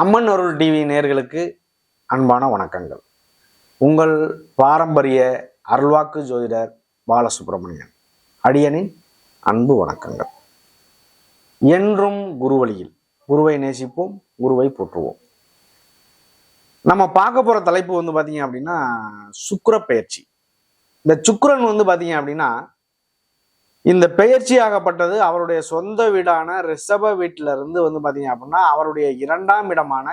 அம்மன் அருள் TV நேர்களுக்கு அன்பான வணக்கங்கள். உங்கள் பாரம்பரிய அருள்வாக்கு ஜோதிடர் பாலசுப்ரமணியன். அடியனின் அன்பு வணக்கங்கள். என்றும் குருவழியில் குருவை நேசிப்போம் குருவை போற்றுவோம். நம்ம பார்க்க போகிற தலைப்பு வந்து பார்த்தீங்க அப்படின்னா சுக்கிர பயிற்சி இந்த சுக்கரன் வந்து பார்த்தீங்க அப்படின்னா இந்த பெயர்ச்சியாகப்பட்டது அவருடைய சொந்த வீடான ரிஷப வீட்டில இருந்து வந்து பாத்தீங்க அப்படின்னா அவருடைய இரண்டாம் இடமான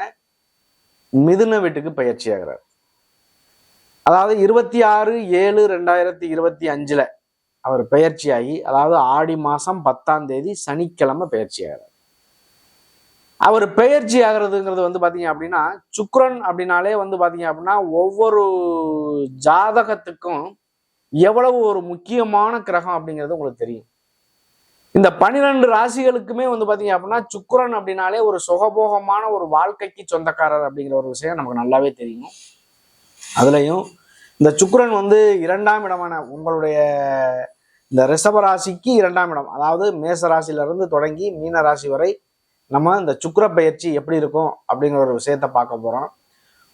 மிதுன வீட்டுக்கு பயிற்சி ஆகிறார் அதாவது இருபத்தி ஆறு ஏழு ரெண்டாயிரத்தி இருபத்தி அஞ்சுல அவர் பயிற்சியாகி அதாவது ஆடி மாசம் பத்தாம் தேதி சனிக்கிழமை பயிற்சி ஆகிறார் அவர் பெயர்ச்சி ஆகிறதுங்கிறது வந்து பாத்தீங்க அப்படின்னா சுக்ரன் அப்படின்னாலே வந்து பாத்தீங்க அப்படின்னா ஒவ்வொரு ஜாதகத்துக்கும் எவ்வளவு ஒரு முக்கியமான கிரகம் அப்படிங்கிறது உங்களுக்கு தெரியும். இந்த பனிரெண்டு ராசிகளுக்குமே வந்து பாத்தீங்க அப்படின்னா சுக்கரன் அப்படின்னாலே ஒரு சுகபோகமான ஒரு வாழ்க்கைக்கு சொந்தக்காரர் அப்படிங்கிற ஒரு விஷயம் நமக்கு நல்லாவே தெரியும். அதுலயும் இந்த சுக்கரன் வந்து இரண்டாம் இடமான உங்களுடைய இந்த ரிஷப ராசிக்கு இரண்டாம் இடம். அதாவது மேச ராசியில இருந்து தொடங்கி மீன ராசி வரை நம்ம இந்த சுக்கிர பயிற்சி எப்படி இருக்கும் அப்படிங்கிற ஒரு விஷயத்த பார்க்க போறோம்.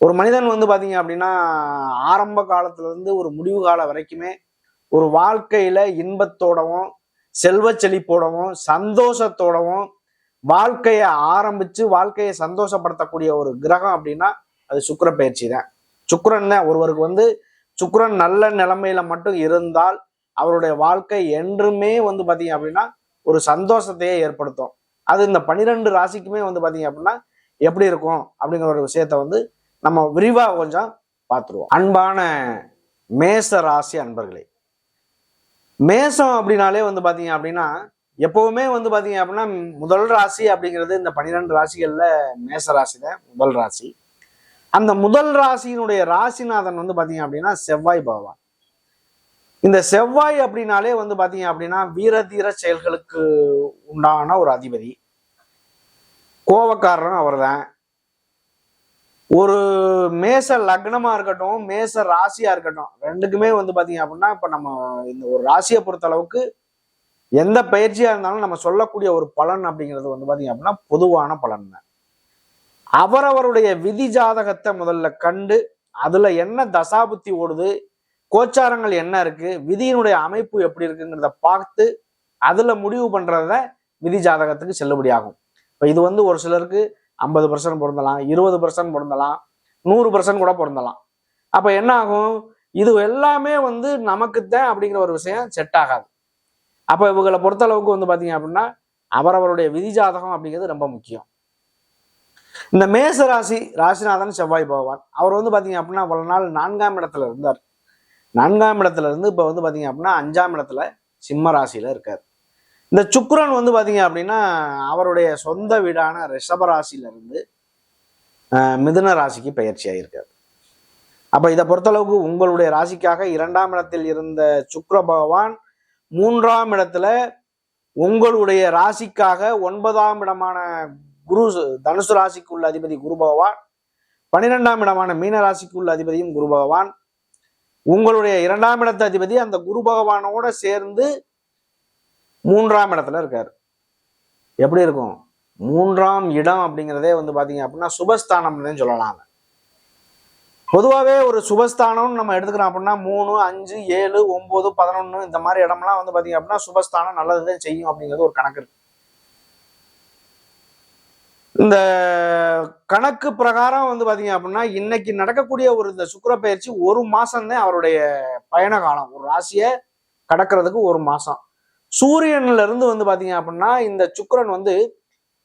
ஒரு மனிதன் வந்து பார்த்தீங்க அப்படின்னா ஆரம்ப காலத்துலேருந்து ஒரு முடிவு காலம் வரைக்குமே ஒரு வாழ்க்கையில் இன்பத்தோடவும் செல்வ செழிப்போடவும் சந்தோஷத்தோடவும் வாழ்க்கையை ஆரம்பித்து வாழ்க்கையை சந்தோஷப்படுத்தக்கூடிய ஒரு கிரகம் அப்படின்னா அது சுக்கிர பயிற்சி தான். சுக்கரன் தான். ஒருவருக்கு வந்து சுக்கரன் நல்ல நிலைமையில மட்டும் இருந்தால் அவருடைய வாழ்க்கை என்றுமே வந்து பார்த்தீங்க அப்படின்னா ஒரு சந்தோஷத்தையே ஏற்படுத்தும். அது இந்த பனிரெண்டு ராசிக்குமே வந்து பார்த்தீங்க அப்படின்னா எப்படி இருக்கும் அப்படிங்கிற ஒரு விஷயத்த வந்து நம்ம விரிவாக கொஞ்சம் பார்த்துருவோம் அன்பான மேச ராசி அன்பர்களே மேசம் அப்படின்னாலே வந்து பார்த்தீங்க அப்படின்னா எப்பவுமே வந்து பார்த்தீங்க அப்படின்னா முதல் ராசி அப்படிங்கிறது இந்த பன்னிரெண்டு ராசிகளில் மேச ராசி தான் முதல் ராசி. அந்த முதல் ராசியினுடைய ராசிநாதன் வந்து பார்த்தீங்க அப்படின்னா செவ்வாய் பகவான். இந்த செவ்வாய் அப்படின்னாலே வந்து பார்த்தீங்க அப்படின்னா வீரதீர செயல்களுக்கு உண்டான ஒரு அதிபதி. கோவக்காரரும் அவர்தான். ஒரு மேச லக்னமா இருக்கட்டும் மேச ராசியா இருக்கட்டும் ரெண்டுக்குமே வந்து பாத்தீங்க அப்படின்னா இப்ப நம்ம இந்த ஒரு ராசியை பொறுத்த அளவுக்கு எந்த பயிற்சியா இருந்தாலும் நம்ம சொல்லக்கூடிய ஒரு பலன் அப்படிங்கிறது வந்து பாத்தீங்க அப்படின்னா பொதுவான பலன் தான். அவரவருடைய விதி ஜாதகத்தை முதல்ல கண்டு அதுல என்ன தசாபுத்தி ஓடுது கோச்சாரங்கள் என்ன இருக்கு விதியினுடைய அமைப்பு எப்படி இருக்குங்கிறத பார்த்து அதுல முடிவு பண்றத விதி ஜாதகத்துக்கு செல்லுபடியாகும். இப்ப இது வந்து ஒரு சிலருக்கு ஐம்பது பர்சன்ட் பொருந்தலாம் இருபது பர்சன்ட் பொருந்தலாம் நூறு பர்சன்ட் கூட பொருந்தலாம். அப்போ என்ன ஆகும்? இது எல்லாமே வந்து நமக்குத்தான் அப்படிங்கிற ஒரு விஷயம் செட் ஆகாது. அப்போ இவங்களை பொறுத்த அளவுக்கு வந்து பார்த்தீங்க அப்படின்னா அவரவருடைய விதி ஜாதகம் அப்படிங்கிறது ரொம்ப முக்கியம். இந்த மேச ராசி ராசிநாதன் செவ்வாய் பகவான் அவர் வந்து பார்த்தீங்க அப்படின்னா அவ்வளவு நாள் நான்காம் இடத்துல இருந்தார். நான்காம் இடத்துல இருந்து இப்போ வந்து பார்த்தீங்க அப்படின்னா அஞ்சாம் இடத்துல சிம்ம ராசியில் இருக்கார். இந்த சுக்ரன் வந்து பார்த்தீங்க அப்படின்னா அவருடைய சொந்த வீடான ரிஷப மிதுன ராசிக்கு பயிற்சி ஆகியிருக்கார் அப்போ இதை பொறுத்தளவுக்கு உங்களுடைய ராசிக்காக இரண்டாம் இடத்தில் இருந்த சுக்ர பகவான் மூன்றாம் இடத்துல உங்களுடைய ராசிக்காக ஒன்பதாம் இடமான குரு தனுசு ராசிக்கு உள்ள அதிபதி குரு பகவான் பன்னிரெண்டாம் இடமான மீன ராசிக்கு உள்ள அதிபதியும் குரு பகவான். உங்களுடைய இரண்டாம் இடத்து அதிபதி அந்த குரு பகவானோட சேர்ந்து மூன்றாம் இடத்துல இருக்கார். எப்படி இருக்கும்? மூன்றாம் இடம் அப்படிங்கிறதே வந்து பார்த்தீங்க அப்படின்னா சுபஸ்தானம்னு சொல்லலாம் பொதுவாகவே ஒரு சுபஸ்தானம்னு நம்ம எடுத்துக்கிறோம் அப்படின்னா மூணு அஞ்சு ஏழு ஒம்பது பதினொன்று இந்த மாதிரி இடம்லாம் வந்து பார்த்தீங்க அப்படின்னா சுபஸ்தானம் நல்லதுதான் செய்யும் அப்படிங்கிறது ஒரு கணக்கு இருக்கு. இந்த கணக்கு பிரகாரம் வந்து பார்த்தீங்க அப்படின்னா இன்னைக்கு நடக்கக்கூடிய ஒரு இந்த சுக்கர பயிற்சி ஒரு மாதம் தான் அவருடைய பயண காலம். ஒரு ராசியை கடக்கிறதுக்கு ஒரு மாசம். சூரியன்ல இருந்து வந்து பாத்தீங்க அப்படின்னா இந்த சுக்கரன் வந்து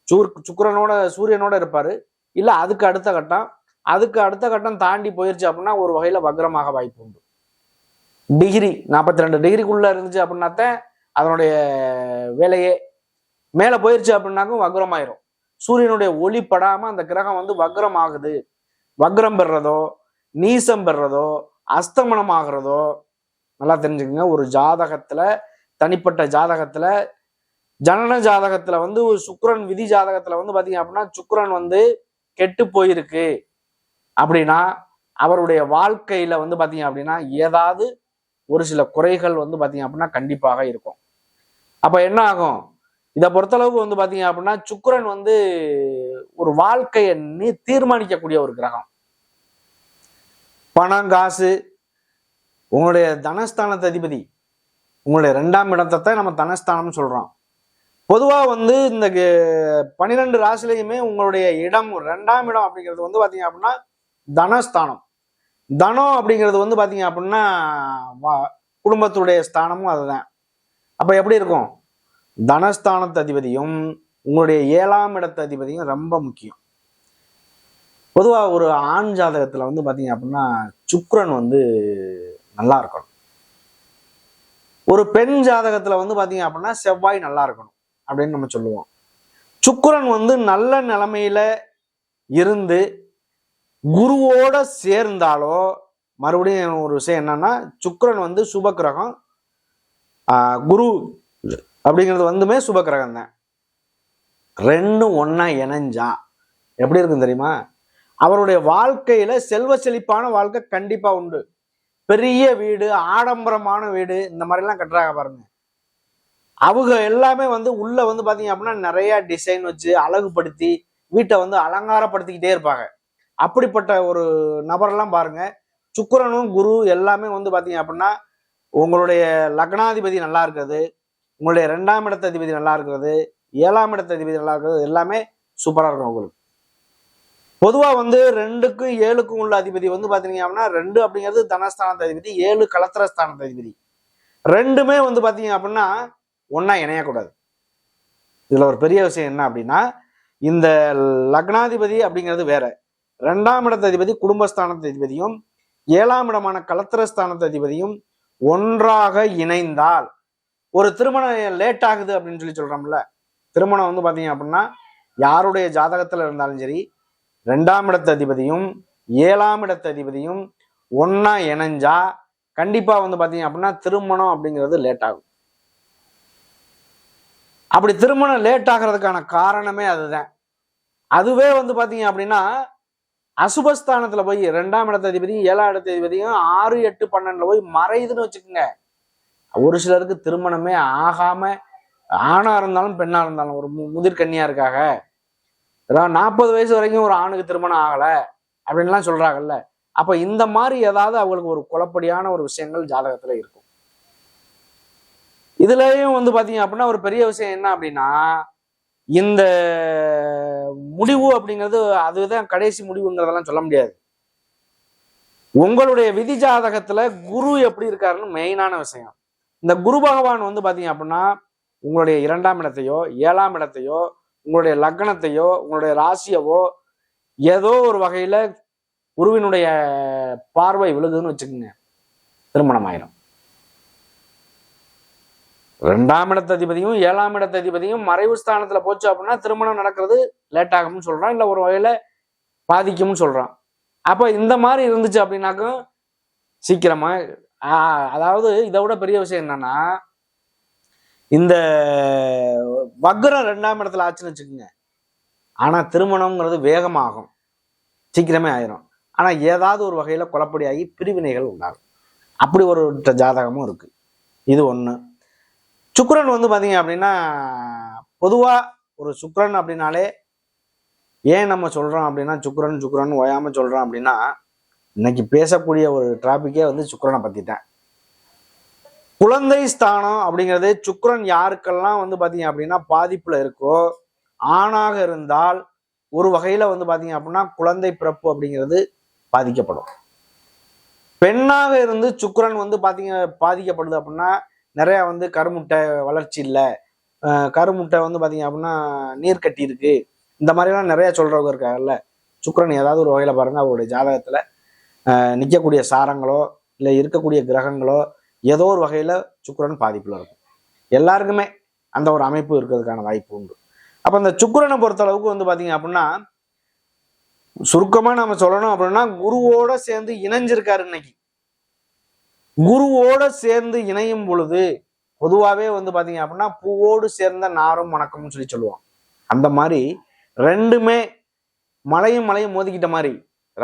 சூர் சுக்கிரனோட சூரியனோட இருப்பாரு. இல்ல அதுக்கு அடுத்த கட்டம். அதுக்கு அடுத்த கட்டம் தாண்டி போயிருச்சு அப்படின்னா ஒரு வகையில வக்ரமாக வாய்ப்பு உண்டு. டிகிரி நாற்பத்தி ரெண்டு டிகிரிக்குள்ள இருந்துச்சு அப்படின்னாத்தான் அதனுடைய வேலையே. மேல போயிருச்சு அப்படின்னாக்கும் வக்ரமாயிரும். சூரியனுடைய ஒளி படாம அந்த கிரகம் வந்து வக்ரம் ஆகுது வக்ரம் பெறுறதோ நீசம் பெறுறதோ அஸ்தமனம் ஆகிறதோ நல்லா தெரிஞ்சுக்கோங்க. ஒரு ஜாதகத்துல தனிப்பட்ட ஜாதகத்துல ஜனன ஜாதகத்துல வந்து ஒரு சுக்ரன் விதி ஜாதகத்துல வந்து பாத்தீங்க அப்படின்னா சுக்ரன் வந்து கெட்டு போயிருக்கு அப்படின்னா அவருடைய வாழ்க்கையில வந்து பாத்தீங்க அப்படின்னா ஏதாவது ஒரு சில குறைகள் வந்து பாத்தீங்க அப்படின்னா கண்டிப்பாக இருக்கும். அப்ப என்ன ஆகும்? இதை பொறுத்தளவுக்கு வந்து பாத்தீங்க அப்படின்னா சுக்கரன் வந்து ஒரு வாழ்க்கையை நீ தீர்மானிக்கக்கூடிய ஒரு கிரகம். பணம் காசு உங்களுடைய தனஸ்தானத்து அதிபதி. உங்களுடைய ரெண்டாம் இடத்தை நம்ம தனஸ்தானம்னு சொல்றோம். பொதுவா வந்து இந்த க- பன்னிரெண்டு ராசிலையுமே உங்களுடைய இடம் ரெண்டாம் இடம் அப்படிங்கிறது வந்து பாத்தீங்க அப்படின்னா தனஸ்தானம். தனம் அப்படிங்கிறது வந்து பாத்தீங்க அப்படின்னா குடும்பத்துடைய ஸ்தானமும் அதுதான். அப்ப எப்படி இருக்கும்? தனஸ்தானத்து அதிபதியும் உங்களுடைய ஏழாம் இடத்து அதிபதியும் ரொம்ப முக்கியம். பொதுவா ஒரு ஆண் ஜாதகத்துல வந்து பாத்தீங்க அப்படின்னா சுக்ரன் வந்து நல்லா இருக்கணும். ஒரு பெண் ஜாதகத்துல வந்து பாத்தீங்க அப்படின்னா செவ்வாய் நல்லா இருக்கணும் அப்படின்னு நம்ம சொல்லுவோம். சுக்கிரன் வந்து நல்ல நிலைமையில இருந்து குருவோட சேர்ந்தாலோ மறுபடியும் ஒரு விஷயம் என்னன்னா சுக்கரன் வந்து சுப கிரகம் குரு அப்படிங்கிறது வந்துமே சுப கிரகம் தான் ரெண்டும் ஒன்னா இணைஞ்சா எப்படி இருக்கும் தெரியுமா? அவருடைய வாழ்க்கையில செல்வ செழிப்பான வாழ்க்கை கண்டிப்பா உண்டு. பெரிய வீடு ஆடம்பரமான வீடு இந்த மாதிரிலாம் கட்டுறாங்க பாருங்க. அவங்க எல்லாமே வந்து உள்ள வந்து பாத்தீங்க அப்படின்னா நிறைய டிசைன் வச்சு அழகுபடுத்தி வீட்டை வந்து அலங்காரப்படுத்திக்கிட்டே இருப்பாங்க. அப்படிப்பட்ட ஒரு நபரெல்லாம் பாருங்க. சுக்கரனும் குரு எல்லாமே வந்து பாத்தீங்க அப்படின்னா உங்களுடைய லக்னாதிபதி நல்லா இருக்கிறது. உங்களுடைய ரெண்டாம் இடத்த அதிபதி நல்லா இருக்கிறது. ஏழாம் இடத்த அதிபதி நல்லா இருக்கிறது. எல்லாமே சூப்பராக இருக்கும் உங்களுக்கு பொதுவாக வந்து ரெண்டுக்கும் ஏழுக்கும் உள்ள அதிபதி வந்து பார்த்தீங்க அப்படின்னா ரெண்டு அப்படிங்கிறது தனஸ்தானத்து அதிபதி ஏழு கலத்திரஸ்தானத்து அதிபதி. ரெண்டுமே வந்து பார்த்தீங்க அப்படின்னா ஒன்றா இணையக்கூடாது. இதில் ஒரு பெரிய விஷயம் என்ன அப்படின்னா இந்த லக்னாதிபதி அப்படிங்கிறது வேற. ரெண்டாம் இடத்த அதிபதி குடும்பஸ்தானத்து அதிபதியும் ஏழாம் இடமான கலத்திரஸ்தானத்து அதிபதியும் ஒன்றாக இணைந்தால். ஒரு திருமணம் லேட் ஆகுது அப்படின்னு சொல்லி சொல்கிறோம்ல திருமணம் வந்து பார்த்தீங்க அப்படின்னா யாருடைய ஜாதகத்தில் இருந்தாலும் சரி ரெண்டாம் இடத்த அதிபதியும் ஏழாம் இடத்து அதிபதியும் ஒன்றா இணைஞ்சா கண்டிப்பா வந்து பாத்தீங்க அப்படின்னா திருமணம் அப்படிங்கிறது லேட் ஆகும். அப்படி திருமணம் லேட் ஆகிறதுக்கான காரணமே அதுதான். அதுவே வந்து பாத்தீங்க அப்படின்னா அசுபஸ்தானத்துல போய் ரெண்டாம் இடத்த அதிபதியும் ஏழாம் இடத்த அதிபதியும் ஆறு எட்டு பன்னெண்டுல போய் மறையுதுன்னு வச்சுக்கோங்க. ஒரு சிலருக்கு திருமணமே ஆகாம ஆணா இருந்தாலும் பெண்ணா இருந்தாலும் ஒரு மு- முதிர்கன்னியா இருக்காங்க நாற்பது வயசு வரைக்கும் ஒரு ஆணுக்கு திருமணம் ஆகல அப்படின்லாம் சொல்றாங்கல்ல. அப்ப இந்த மாதிரி ஏதாவது அவங்களுக்கு ஒரு குழப்படியான ஒரு விஷயங்கள் ஜாதகத்துல இருக்கும். இதுலயும் வந்து பாத்தீங்க அப்படின்னா ஒரு பெரிய விஷயம் என்ன அப்படின்னா இந்த முடிவு அப்படிங்கிறது அதுதான் கடைசி முடிவுங்கிறதெல்லாம் சொல்ல முடியாது. உங்களுடைய விதி ஜாதகத்துல குரு எப்படி இருக்காருன்னு மெயினான விஷயம். இந்த குரு பகவான் வந்து பாத்தீங்க அப்படின்னா உங்களுடைய இரண்டாம் இடத்தையோ ஏழாம் இடத்தையோ உங்களுடைய லக்னத்தையோ உங்களுடைய ராசியவோ ஏதோ ஒரு வகையில குருவினுடைய பார்வை விழுகுதுன்னு வச்சுக்கோங்க. திருமணம் ஆயிரும். ரெண்டாம் இடத்த அதிபதியும் ஏழாம் இடத்த அதிபதியும் மறைவு ஸ்தானத்துல போச்சு அப்படின்னா திருமணம் நடக்கிறது லேட் ஆகும்னு சொல்றான். இல்ல ஒரு வகையில பாதிக்கும்னு சொல்றான். அப்ப இந்த மாதிரி இருந்துச்சு அப்படின்னாக்கும் சீக்கிரமா அதாவது இதை விட பெரிய விஷயம் என்னன்னா இந்த வக்ரம் ரெண்டாம் இடத்துல ஆச்சுன்னு வச்சுக்கோங்க. ஆனால் திருமணம்ங்கிறது வேகமாகும். சீக்கிரமே ஆயிரும். ஆனால் ஏதாவது ஒரு வகையில் குழப்படியாகி பிரிவினைகள் உண்டாகும். அப்படி ஒரு ஜாதகமும் இருக்குது இது ஒன்று சுக்கரன் வந்து பார்த்தீங்க அப்படின்னா பொதுவாக ஒரு சுக்கரன் அப்படின்னாலே ஏன் நம்ம சொல்கிறோம் அப்படின்னா சுக்கரன் சுக்கரன் ஓயாமல் சொல்கிறோம் அப்படின்னா இன்னைக்கு பேசக்கூடிய ஒரு டிராபிக்கே வந்து சுக்கரனை பற்றிட்டேன் குழந்தை ஸ்தானம் அப்படிங்கிறது சுக்ரன் யாருக்கெல்லாம் வந்து பார்த்தீங்க அப்படின்னா பாதிப்புல இருக்கோ ஆணாக இருந்தால் ஒரு வகையில் வந்து பார்த்தீங்க அப்படின்னா குழந்தை பிறப்பு அப்படிங்கிறது பாதிக்கப்படும். பெண்ணாக இருந்து சுக்கரன் வந்து பார்த்தீங்க பாதிக்கப்படுது அப்படின்னா நிறையா வந்து கருமுட்டை வளர்ச்சி இல்லை. கருமுட்டை வந்து பார்த்தீங்க அப்படின்னா நீர் கட்டி இருக்கு. இந்த மாதிரிலாம் நிறையா சொல்கிறவங்க இருக்காங்கல்ல. சுக்கரன் ஏதாவது ஒரு வகையில் பாருங்க அவருடைய ஜாதகத்தில் நிற்கக்கூடிய சாரங்களோ இல்லை இருக்கக்கூடிய கிரகங்களோ ஏதோ ஒரு வகையில் சுக்கரன் பாதிப்பில் இருக்கும். எல்லாருக்குமே அந்த ஒரு அமைப்பு இருக்கிறதுக்கான வாய்ப்பு உண்டு. அப்போ அந்த சுக்கரனை பொறுத்த அளவுக்கு வந்து பார்த்தீங்க அப்படின்னா சுருக்கமாக நம்ம சொல்லணும் அப்படின்னா குருவோட சேர்ந்து இணைஞ்சிருக்காரு இன்னைக்கு. குருவோட சேர்ந்து இணையும் பொழுது பொதுவாகவே வந்து பார்த்தீங்க அப்படின்னா பூவோடு சேர்ந்த நாரும் வணக்கம்னு சொல்லி சொல்லுவோம் அந்த மாதிரி ரெண்டுமே மலையும் மலையும் மோதிக்கிட்ட மாதிரி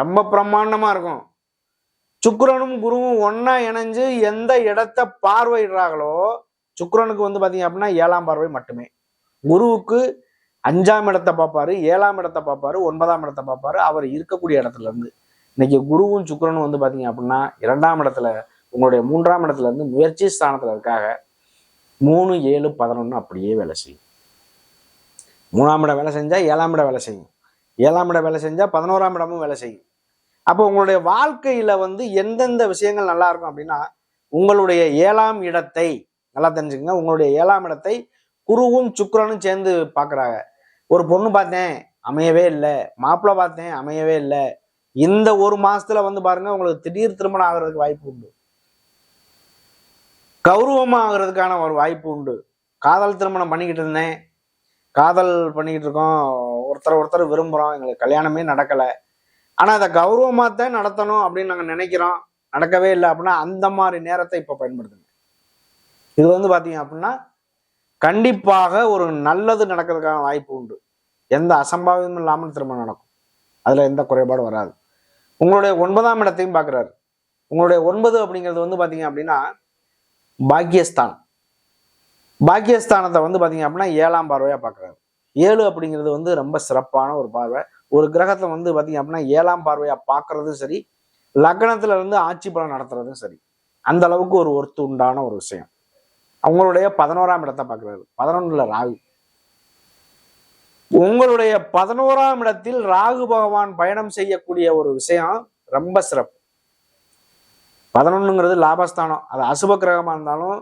ரொம்ப பிரம்மாண்டமாக இருக்கும். சுக்கரனும் குருவும் ஒன்னா இணைஞ்சு எந்த இடத்த பார்வையிடுறாங்களோ சுக்கரனுக்கு வந்து பாத்தீங்க அப்படின்னா ஏழாம் பார்வை மட்டுமே. குருவுக்கு அஞ்சாம் இடத்தை பார்ப்பாரு ஏழாம் இடத்தை பார்ப்பாரு ஒன்பதாம் இடத்தை பார்ப்பாரு அவர் இருக்கக்கூடிய இடத்துல இருந்து. இன்னைக்கு குருவும் சுக்கரனும் வந்து பாத்தீங்க அப்படின்னா இரண்டாம் இடத்துல உங்களுடைய மூன்றாம் இடத்துல இருந்து முயற்சி ஸ்தானத்துல இருக்காக மூணு ஏழு பதினொன்று அப்படியே வேலை செய்யும். மூணாம் இடம் வேலை செஞ்சா ஏழாம் இடம் வேலை செய்யும். ஏழாம் இடம் வேலை செஞ்சா பதினோராம் இடமும் வேலை செய்யும். அப்போ உங்களுடைய வாழ்க்கையில வந்து எந்தெந்த விஷயங்கள் நல்லா இருக்கும் அப்படின்னா உங்களுடைய ஏழாம் இடத்தை நல்லா தெரிஞ்சுக்கங்க உங்களுடைய ஏழாம் இடத்தை குருவும் சுக்கரனும் சேர்ந்து பார்க்குறாங்க. ஒரு பொண்ணு பார்த்தேன் அமையவே இல்லை. மாப்பிள்ளை பார்த்தேன் அமையவே இல்லை. இந்த ஒரு மாசத்துல வந்து பாருங்க உங்களுக்கு திடீர் திருமணம் ஆகிறதுக்கு வாய்ப்பு உண்டு. கௌரவமாக ஆகிறதுக்கான ஒரு வாய்ப்பு உண்டு. காதல் திருமணம் பண்ணிக்கிட்டு இருந்தேன். காதல் பண்ணிக்கிட்டு இருக்கோம். ஒருத்தர் ஒருத்தர் விரும்புகிறோம் எங்களுக்கு கல்யாணமே நடக்கலை. ஆனால் அதை கௌரவமாக தான் நடத்தணும் அப்படின்னு நாங்கள் நினைக்கிறோம். நடக்கவே இல்லை அப்படின்னா அந்த மாதிரி நேரத்தை இப்போ பயன்படுத்துங்க. இது வந்து பார்த்தீங்க அப்படின்னா கண்டிப்பாக ஒரு நல்லது நடக்கிறதுக்கான வாய்ப்பு உண்டு. எந்த அசம்பாவிதமும் இல்லாமல் திருமணம் நடக்கும். அதில் எந்த குறைபாடும் வராது. உங்களுடைய ஒன்பதாம் இடத்தையும் பார்க்குறாரு உங்களுடைய ஒன்பது அப்படிங்கிறது வந்து பார்த்தீங்க அப்படின்னா பாக்கியஸ்தானம். பாக்கியஸ்தானத்தை வந்து பார்த்தீங்க அப்படின்னா ஏழாம் பார்வையாக பார்க்குறாரு ஏழு அப்படிங்கிறது வந்து ரொம்ப சிறப்பான ஒரு பார்வை. ஒரு கிரகத்தை வந்து பார்த்தீங்க அப்படின்னா ஏழாம் பார்வையாக பார்க்கறதும் சரி லக்னத்துல இருந்து ஆட்சி பலன் நடத்துறதும் சரி அந்த அளவுக்கு ஒரு ஒர்த்து உண்டான ஒரு விஷயம். அவங்களுடைய பதினோராம் இடத்தை பார்க்குறாரு. பதினொன்னுல ராகு. உங்களுடைய பதினோராம் இடத்தில் ராகு பகவான் பயணம் செய்யக்கூடிய ஒரு விஷயம் ரொம்ப சிறப்பு. பதினொன்னுங்கிறது லாபஸ்தானம். அது அசுப கிரகமா இருந்தாலும்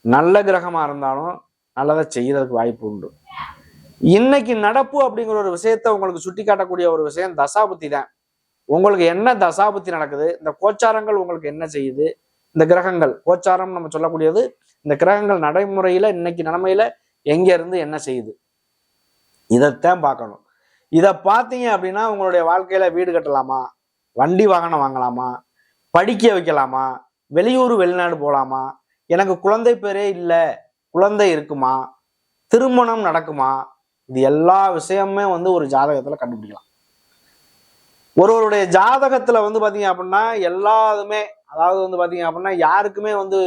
நல்ல கிரகமா இருந்தாலும் நல்லதை செய்யறதுக்கு வாய்ப்பு உண்டு. இன்னைக்கு நடப்பு அப்படிங்கிற ஒரு விஷயத்த உங்களுக்கு சுட்டி காட்டக்கூடிய ஒரு விஷயம் தசாபுத்தி தான். உங்களுக்கு என்ன தசாபுத்தி நடக்குது? இந்த கோச்சாரங்கள் உங்களுக்கு என்ன செய்யுது? இந்த கிரகங்கள் கோச்சாரம் நம்ம சொல்லக்கூடியது இந்த கிரகங்கள் நடைமுறையில இன்னைக்கு நிலைமையில எங்க இருந்து என்ன செய்யுது? இதைத்தான் பார்க்கணும். இதை பார்த்தீங்க அப்படின்னா உங்களுடைய வாழ்க்கையில வீடு கட்டலாமா? வண்டி வாகனம் வாங்கலாமா? படிக்க வைக்கலாமா? வெளியூர் வெளிநாடு போகலாமா? எனக்கு குழந்தை பேரே இல்லை. குழந்தை இருக்குமா? திருமணம் நடக்குமா? இது எல்லா விஷயமுமே வந்து ஒரு ஜாதகத்துல கண்டுபிடிக்கலாம். ஒருவருடைய ஜாதகத்துல வந்து பாத்தீங்க அப்படின்னா எல்லாதுமே அதாவது வந்து பாத்தீங்க அப்படின்னா யாருக்குமே வந்து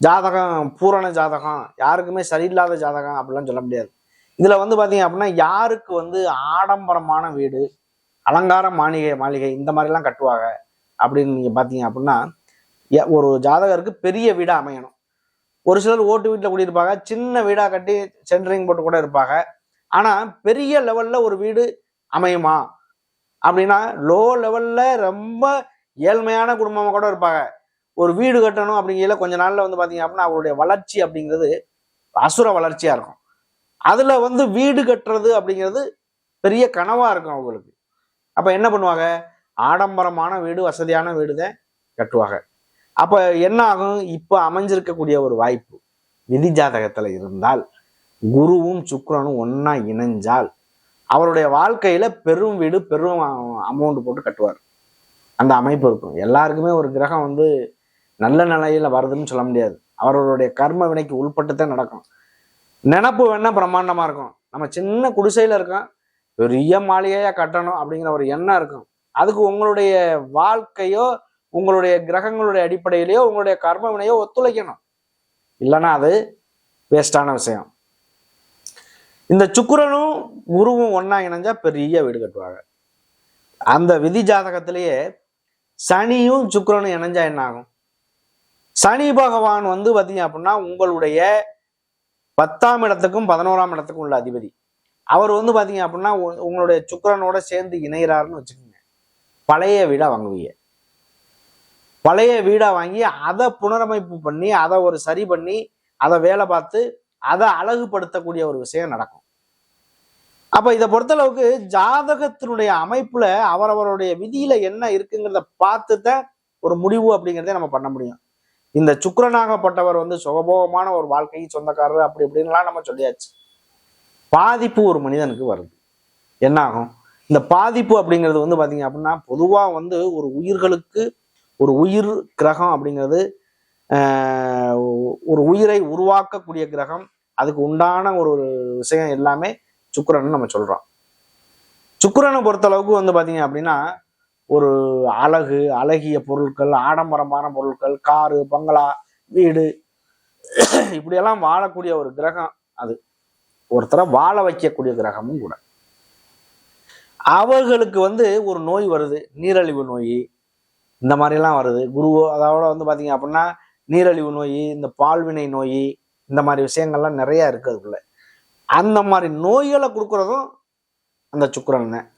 ஜாதகம் பூரண ஜாதகம் யாருக்குமே சரியில்லாத ஜாதகம் அப்படிலாம் சொல்ல முடியாது. இதுல வந்து பாத்தீங்க அப்படின்னா யாருக்கு வந்து ஆடம்பரமான வீடு அலங்கார மாளிகை மாளிகை இந்த மாதிரிலாம் கட்டுவாங்க அப்படின்னு நீங்க பாத்தீங்க அப்படின்னா எ- ஒரு ஜாதகருக்கு பெரிய வீடு அமையணும். ஒரு சிலர் ஓட்டு வீட்டில் குடியிருப்பாங்க. சின்ன வீடாக கட்டி சென்டரிங் போட்டு கூட இருப்பாங்க. ஆனால் பெரிய லெவலில் ஒரு வீடு அமையுமா? அப்படின்னா லோ லெவலில் ரொம்ப ஏழ்மையான குடும்பமாக கூட இருப்பாங்க. ஒரு வீடு கட்டணும் அப்படிங்கிற கொஞ்ச நாளில் வந்து பார்த்தீங்க அப்படின்னா அவருடைய வளர்ச்சி அப்படிங்கிறது அசுர வளர்ச்சியாக இருக்கும். அதில் வந்து வீடு கட்டுறது அப்படிங்கிறது பெரிய கனவாக இருக்கும் அவங்களுக்கு. அப்போ என்ன பண்ணுவாங்க? ஆடம்பரமான வீடு வசதியான வீடு தான் கட்டுவாங்க. அப்ப என்ன ஆகும் இப்ப அமைஞ்சிருக்கக்கூடிய ஒரு வாய்ப்பு. விதி ஜாதகத்துல இருந்தால் குருவும் சுக்கரனும் ஒன்றா இணைஞ்சால் அவருடைய வாழ்க்கையில பெரும் வீடு பெரும் அமௌண்ட் போட்டு கட்டுவார். அந்த அமைப்பு இருக்கும். எல்லாருக்குமே ஒரு கிரகம் வந்து நல்ல நிலையில வருதுன்னு சொல்ல முடியாது. அவர்களுடைய கர்ம வினைக்கு உள்பட்டு தான் நடக்கும். நினப்பு வேணா பிரம்மாண்டமா இருக்கும். நம்ம சின்ன குடிசையில இருக்கோம். பெரிய மாளிகையா கட்டணும் அப்படிங்கிற ஒரு எண்ணம் இருக்கும். அதுக்கு உங்களுடைய வாழ்க்கையோ உங்களுடைய கிரகங்களுடைய அடிப்படையிலேயோ உங்களுடைய கர்ம வினையோ ஒத்துழைக்கணும். இல்லைன்னா அது வேஸ்டான விஷயம். இந்த சுக்கரனும் குருவும் ஒன்னா இணைஞ்சா பெரிய வீடு கட்டுவாங்க. அந்த விதி ஜாதகத்திலேயே சனியும் சுக்கரனும் இணைஞ்சா என்ன ஆகும்? சனி பகவான் வந்து பார்த்தீங்க அப்படின்னா உங்களுடைய பத்தாம் இடத்துக்கும் பதினோராம் இடத்துக்கும் உள்ள அதிபதி. அவர் வந்து பார்த்தீங்க அப்படின்னா உ- உங்களுடைய சுக்கிரனோட சேர்ந்து இணைகிறாருன்னு வச்சுக்கோங்க. பழைய வீடாக வாங்குவீங்க. பழைய வீடா வாங்கி அதை புனரமைப்பு பண்ணி அதை ஒரு சரி பண்ணி அதை வேலை பார்த்து அதை அழகுபடுத்தக்கூடிய ஒரு விஷயம் நடக்கும். அப்ப இதை பொறுத்தளவுக்கு ஜாதகத்தினுடைய அமைப்புல அவரவருடைய விதியில என்ன இருக்குங்கிறத பார்த்துதான் ஒரு முடிவு அப்படிங்கிறத நம்ம பண்ண முடியும். இந்த சுக்கரனாகப்பட்டவர் வந்து சுகபோகமான ஒரு வாழ்க்கைக்கு சொந்தக்காரர் அப்படி இப்படின்லாம் நம்ம சொல்லியாச்சு. பாதிப்பு ஒரு மனிதனுக்கு வருது. என்ன ஆகும்? இந்த பாதிப்பு அப்படிங்கிறது வந்து பாத்தீங்க அப்படின்னா பொதுவா வந்து ஒரு உயிர்களுக்கு ஒரு உயிர் கிரகம் அப்படிங்கிறது ஒரு உயிரை உருவாக்கக்கூடிய கிரகம் அதுக்கு உண்டான ஒரு விஷயம் எல்லாமே சுக்கரன் நம்ம சொல்றோம். சுக்கிரனை பொறுத்தளவுக்கு வந்து பாத்தீங்க அப்படின்னா ஒரு அழகு அழகிய பொருட்கள் ஆடம்பரமான பொருட்கள் காரு பங்களா வீடு இப்படியெல்லாம் வாழக்கூடிய ஒரு கிரகம் அது. ஒருத்தரை வாழ வைக்கக்கூடிய கிரகமும் கூட. அவர்களுக்கு வந்து ஒரு நோய் வருது நீரழிவு நோய் இந்த மாதிரிலாம் வருது. குரு அதோட வந்து பார்த்தீங்க அப்படின்னா நீரழிவு நோய் இந்த பால்வினை நோய் இந்த மாதிரி விஷயங்கள்லாம் நிறைய இருக்கு அதுக்குள்ள. அந்த மாதிரி நோய்களை கொடுக்கறதும் அந்த சுக்கரன்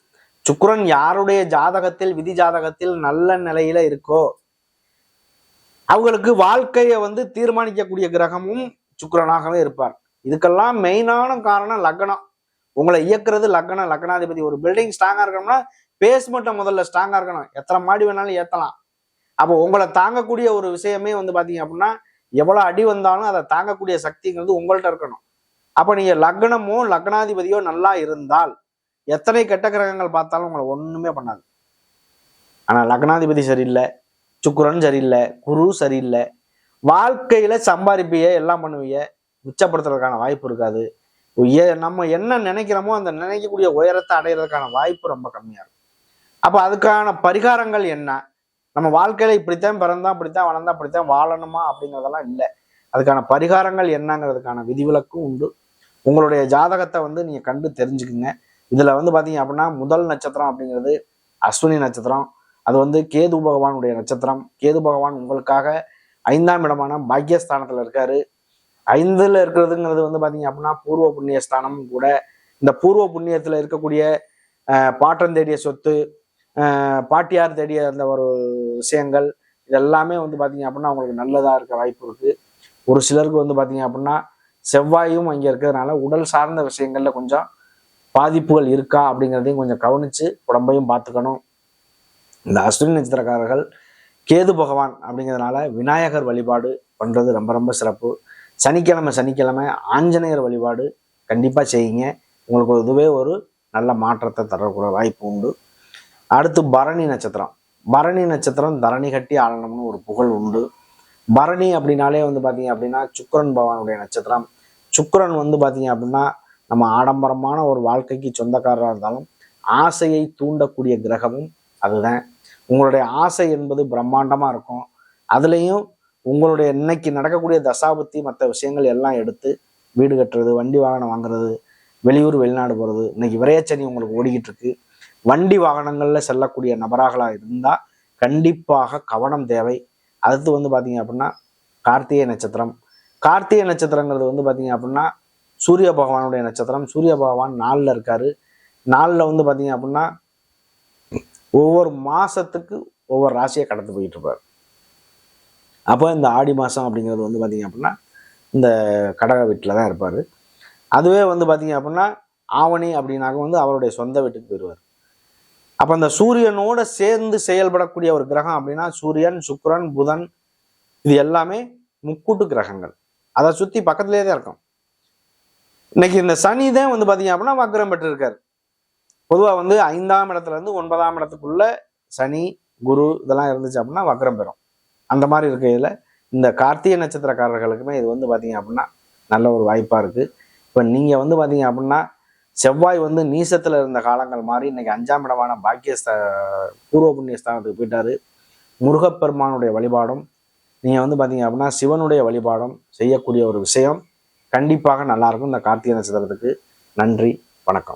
சுக்கரன் யாருடைய ஜாதகத்தில் விதி ஜாதகத்தில் நல்ல நிலையில இருக்கோ அவங்களுக்கு வாழ்க்கையை வந்து தீர்மானிக்கக்கூடிய கிரகமும் சுக்கரனாகவே இருப்பார். இதுக்கெல்லாம் மெயினான காரணம் லக்னம். உங்களை இயக்குறது லக்னம். லக்னாதிபதி ஒரு பில்டிங் ஸ்ட்ராங்கா இருக்கணும்னா பேஸ்மெண்ட்டை முதல்ல ஸ்ட்ராங்காக இருக்கணும். எத்தனை மாடி வேணாலும் ஏற்றலாம் அப்போ உங்களை தாங்கக்கூடிய ஒரு விஷயமே வந்து பார்த்தீங்க அப்படின்னா எவ்வளோ அடி வந்தாலும் அதை தாங்கக்கூடிய சக்திங்கிறது உங்கள்கிட்ட இருக்கணும். அப்போ நீங்கள் லக்னமோ லக்னாதிபதியோ நல்லா இருந்தால் எத்தனை கெட்ட கிரகங்கள் பார்த்தாலும் உங்களை ஒன்றுமே பண்ணாது. ஆனால் லக்னாதிபதி சரியில்லை சுக்குரன் சரியில்லை குரு சரியில்லை. வாழ்க்கையில் சம்பாதிப்பிய எல்லாம் பண்ணுவிய உச்சப்படுத்துறதுக்கான வாய்ப்பு இருக்காது. ஏ- நம்ம என்ன நினைக்கிறோமோ அந்த நினைக்கக்கூடிய உயரத்தை அடையிறதுக்கான வாய்ப்பு ரொம்ப கம்மியாக இருக்கும் அப்போ அதுக்கான பரிகாரங்கள் என்ன? நம்ம வாழ்க்கையில இப்படித்தான் பிறந்தா இப்படித்தான் வளர்ந்தா இப்படித்தான் வாழணுமா அப்படிங்கிறதெல்லாம் இல்லை. அதுக்கான பரிகாரங்கள் என்னங்கிறதுக்கான விதிவிலக்கும் உண்டு. உங்களுடைய ஜாதகத்தை வந்து நீங்க கண்டு தெரிஞ்சுக்குங்க. இதுல வந்து பாத்தீங்க அப்படின்னா முதல் நட்சத்திரம் அப்படிங்கிறது அஸ்வினி நட்சத்திரம். அது வந்து கேது பகவானுடைய நட்சத்திரம். கேது பகவான் உங்களுக்காக ஐந்தாம் இடமான பாக்கியஸ்தானத்துல இருக்காரு. ஐந்துல இருக்கிறதுங்கிறது வந்து பாத்தீங்க அப்படின்னா பூர்வ புண்ணிய ஸ்தானம் கூட. இந்த பூர்வ புண்ணியத்துல இருக்கக்கூடிய பாட்டம் தேடிய சொத்து பாட்டியார் தேடிய அந்த ஒரு விஷயங்கள் இதெல்லாமே வந்து பார்த்தீங்க அப்படின்னா உங்களுக்கு நல்லதாக இருக்க வாய்ப்பு இருக்குது ஒரு சிலருக்கு வந்து பார்த்தீங்க அப்படின்னா செவ்வாயும் அங்கே இருக்கிறதுனால உடல் சார்ந்த விஷயங்களில் கொஞ்சம் பாதிப்புகள் இருக்கா அப்படிங்கிறதையும் கொஞ்சம் கவனித்து உடம்பையும் பார்த்துக்கணும் இந்த அஸ்வினி நட்சத்திரக்காரர்கள் கேது பகவான் அப்படிங்கிறதுனால விநாயகர் வழிபாடு பண்ணுறது ரொம்ப ரொம்ப சிறப்பு. சனிக்கிழமை சனிக்கிழமை ஆஞ்சநேயர் வழிபாடு கண்டிப்பாக செய்யுங்க. உங்களுக்கு இதுவே ஒரு நல்ல மாற்றத்தை தரக்கூடிய வாய்ப்பு உண்டு. அடுத்து பரணி நட்சத்திரம். பரணி நட்சத்திரம் தரணி கட்டி ஆளணும்னு ஒரு புகழ் உண்டு. பரணி அப்படின்னாலே வந்து பார்த்தீங்க அப்படின்னா சுக்கரன் பகவானுடைய நட்சத்திரம். சுக்கரன் வந்து பார்த்தீங்க அப்படின்னா நம்ம ஆடம்பரமான ஒரு வாழ்க்கைக்கு சொந்தக்காரராக இருந்தாலும் ஆசையை தூண்டக்கூடிய கிரகமும் அதுதான். உங்களுடைய ஆசை என்பது பிரம்மாண்டமாக இருக்கும். அதுலேயும் உங்களுடைய இன்னைக்கு நடக்கக்கூடிய தசாபுத்தி மற்ற விஷயங்கள் எல்லாம் எடுத்து வீடு கட்டுறது வண்டி வாகனம் வாங்குறது வெளியூர் வெளிநாடு போகிறது இன்னைக்கு விரையச்சனி உங்களுக்கு ஓடிக்கிட்டு இருக்கு. வண்டி வாகனங்களில் செல்லக்கூடிய நபராகலாம் இருந்தால் கண்டிப்பாக கவனம் தேவை. அடுத்து வந்து பார்த்தீங்க அப்படின்னா கார்த்திகை நட்சத்திரம். கார்த்திகை நட்சத்திரங்கிறது வந்து பார்த்தீங்க அப்படின்னா சூரிய பகவானுடைய நட்சத்திரம். சூரிய பகவான் நாளில் இருக்காரு. நாளில் வந்து பார்த்தீங்க அப்படின்னா ஒவ்வொரு மாதத்துக்கு ஒவ்வொரு ராசியை கடந்து போயிட்டு இருப்பார். அப்போ இந்த ஆடி மாதம் அப்படிங்கிறது வந்து பார்த்தீங்க அப்படின்னா இந்த கடக வீட்டில் தான் இருப்பார். அதுவே வந்து பார்த்தீங்க அப்படின்னா ஆவணி அப்படின்னாக்க வந்து அவருடைய சொந்த வீட்டுக்கு போயிடுவார் அப்போ அந்த சூரியனோட சேர்ந்து செயல்படக்கூடிய ஒரு கிரகம் அப்படின்னா சூரியன் சுக்ரன் புதன் இது எல்லாமே முக்கூட்டு கிரகங்கள். அதை சுற்றி பக்கத்துலேயே தான் இருக்கும். இன்னைக்கு இந்த சனி தான் வந்து பார்த்தீங்க அப்படின்னா வக்ரம் பெற்றிருக்காரு. பொதுவாக வந்து ஐந்தாம் இடத்துல இருந்து ஒன்பதாம் இடத்துக்குள்ள சனி குரு இதெல்லாம் இருந்துச்சு அப்படின்னா வக்ரம் பெறும். அந்த மாதிரி இருக்கையில் இந்த கார்த்திகை நட்சத்திரக்காரர்களுக்குமே இது வந்து பார்த்தீங்க அப்படின்னா நல்ல ஒரு வாய்ப்பாக இருக்குது இப்போ நீங்கள் வந்து பார்த்தீங்க அப்படின்னா செவ்வாய் வந்து நீசத்தில் இருந்த காலங்கள் மாதிரி இன்னைக்கு அஞ்சாம் இடமான பாக்கியஸ்த பூர்வ புண்ணிய ஸ்தானத்துக்கு போயிட்டாரு. முருகப்பெருமானுடைய வழிபாடும் நீங்கள் வந்து பார்த்தீங்க அப்படின்னா சிவனுடைய வழிபாடும் செய்யக்கூடிய ஒரு விஷயம். கண்டிப்பாக நல்லாயிருக்கும் இந்த கார்த்திகை நட்சத்திரத்துக்கு நன்றி வணக்கம்.